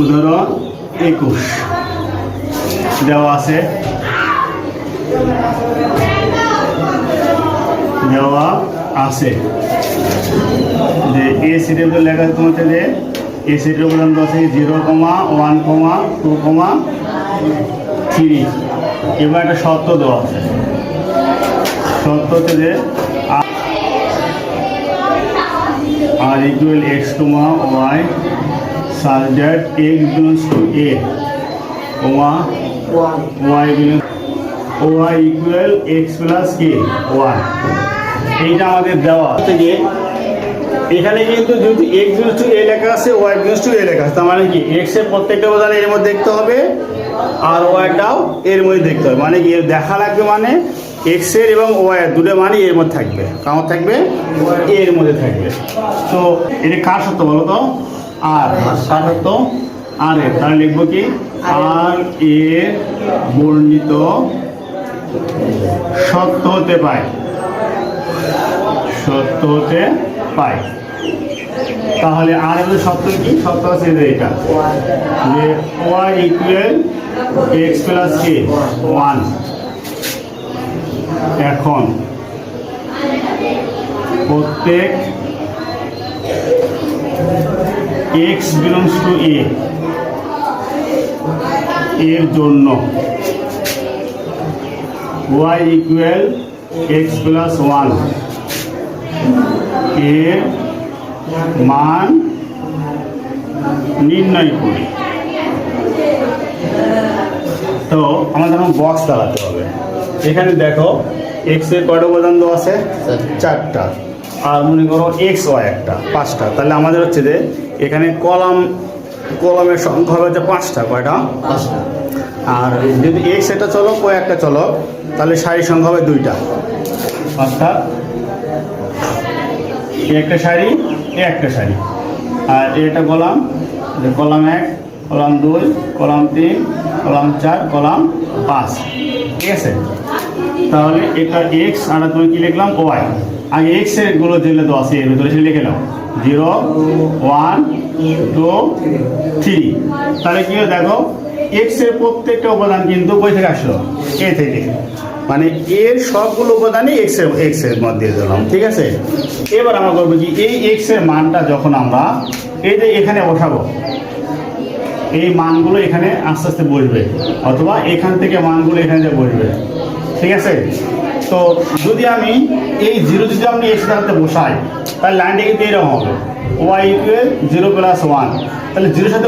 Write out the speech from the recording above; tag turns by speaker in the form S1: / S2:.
S1: উদাহরণ একুশ। দেওয়া আছে। দেওয়া আছে। যে এ সিটের উপর লেখা তোমাকে যে এ সিটের দেওয়া আছে zero comma, one comma, two comma, three. এবার একটা শর্ত দেওয়া আছে। শর্ত হচ্ছে যে R equal X comma Y that x belongs to a. Comma y belongs y equal x plus k. 1 এইটা আমাদের দেওয়া থেকে এখানে কিন্তু যদি x belongs to a লেখা আছে, y belongs to a লেখা আছে, তার মানে কি? X এর প্রত্যেকটা উপাদান এর মধ্যে দেখতে হবে, আর y টাও এর মধ্যে দেখতে হবে। মানে কি? দেখা লাগবে মানে x এর এবং y এর দুটো মানে এর মধ্যে থাকবে। কামত থাকবে, এর মধ্যে থাকবে। তো এটা কার সত্য বলো তো? আর কার সত্য আর এর তাহলে লিখব কি? আর এর বর্ণিত সত্য হতে পায়। সত্য হতে পায়। তাহলে আর এর সত্য কি? সত্য আছে এটা যে Y equal X plus K one এখন প্রত্যেক এক্স বিলংস টু এ এর জন্য। ওয়াই ইকুয়াল এক্স প্লাস ওয়ানের মান নির্ণয় করি। তো আমাদের এখন বক্স দাঁড়াতে হবে। এখানে দেখো এক্সের কয়টা উপাদান দেওয়া আছে? চারটা। আর মনে করো এক্স ওয়াই একটা পাঁচটা। তাহলে আমাদের হচ্ছে যে এখানে কলাম কলমের সংখ্যা হবে যে পাঁচটা কয়টা?
S2: পাঁচটা।
S1: আর যদি এক্স এটা চলো কয় একটা চলো তাহলে শাড়ির সংখ্যা হবে দুইটা। অর্থাৎ এ একটা শাড়ি এ একটা শাড়ি আর এটা কলাম যে কলাম এক কলাম দুই কলাম তিন কলাম চার কলাম পাঁচ। ঠিক আছে? তাহলে এটা এক্স আর তুমি কি লিখলাম ওয়াই আগে এক্সেরগুলো যেগুলো দেওয়া আছে এর ভিতরে লিখে নাও। জিরো ওয়ান টু থ্রি তাহলে কি দেখো এক্সের প্রত্যেকটা উপাদান কিন্তু কই থেকে আসলো? এ থেকে। মানে এর সবগুলো উপাদানই এক্সের এক্সের মধ্যে দিয়ে দিলাম, ঠিক আছে? এবার আমরা করব কি, এই এক্সের মানটা যখন আমরা, এই যে এখানে বসাবো, এই মানগুলো এখানে আস্তে আস্তে বসবে, অথবা এখান থেকে মানগুলো এখানে যে বসবে, ঠিক আছে? তো যদি আমি এই জিরো যদি আমি এক্স সাথে বসাই, তাহলে লাইনটা কিন্তু এরকম হবে। Y equal zero plus one তাহলে জিরোর সাথে